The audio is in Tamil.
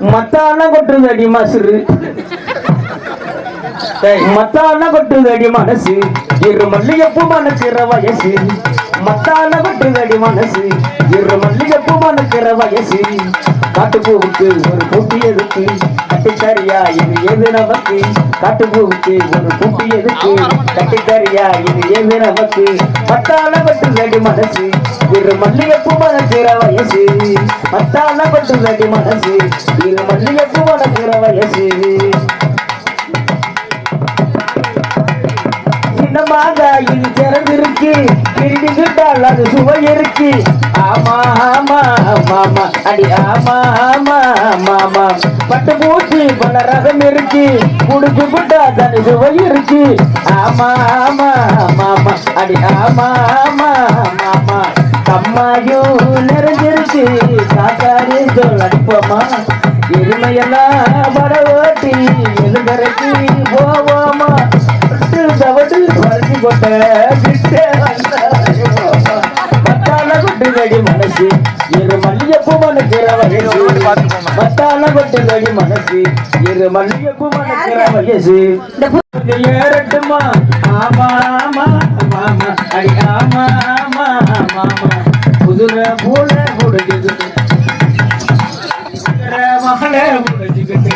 மத்தான கொட்டுதடி மசுரு டேய், மத்தான அடி மனசு. இரு மல்லிகைப்பூ மணக்கிற வயசு. மத்தான அடி மனசு. இரு மல்லிகைப்பூ மணக்கிற வயசு. காட்டுப்பூவுக்கு ஒரு பூட்டி எதுக்கு? கட்டித்தரியா இது எது நமக்கு? காட்டுப்பூவுக்கு ஒரு பூட்டி எதுக்கு? கட்டித்தரியா இது எது நமக்கு? மத்தான அடி மனசு. இரு மல்லிகைப்பூ மணக்கிற வயசு. அத்தான பட்டு தடி மனசு. இரு மல்லிகைப்பூ மணக்கிற வயசு. சின்னமாக திறந்திருக்கு. கிழிஞ்சுட்டால் அது சுவை இருக்கு. ஆமா ஆமா மாமா அடி ஆமா ஆமா மாமா பட்டு பூச்சி பல ரகம் இருக்கு. குடிச்சு புட்டா தனி சுவை இருக்கு. ஆமா ஆமா மாமா அடி ஆமா ஆமா. மாமா நிறைஞ்சிருச்சு. நிறைஞ்சிருக்கு சொல் அடிப்போமா? எருமையெல்லாம் பட ஓட்டி எழுந்தரைக்கு போவோமா தவட்டு வரைஞ்சி போட்ட கிட்டே மத்தான கொட்டு கடி மனசு இரு மல்லிகைப்பூ மணக்கிற வயசு. மத்தான கொட்டு கடி மனசு இரு மல்லிகைப்பூ மணக்கிற வயசு. ஏறட்டுமா ஆமா ஆமா மாமா அடி ஆமா ஆமா. மாமா குதிரை போல முடிஞ்சது மகளே முடிஞ்சுக்கிட்டு.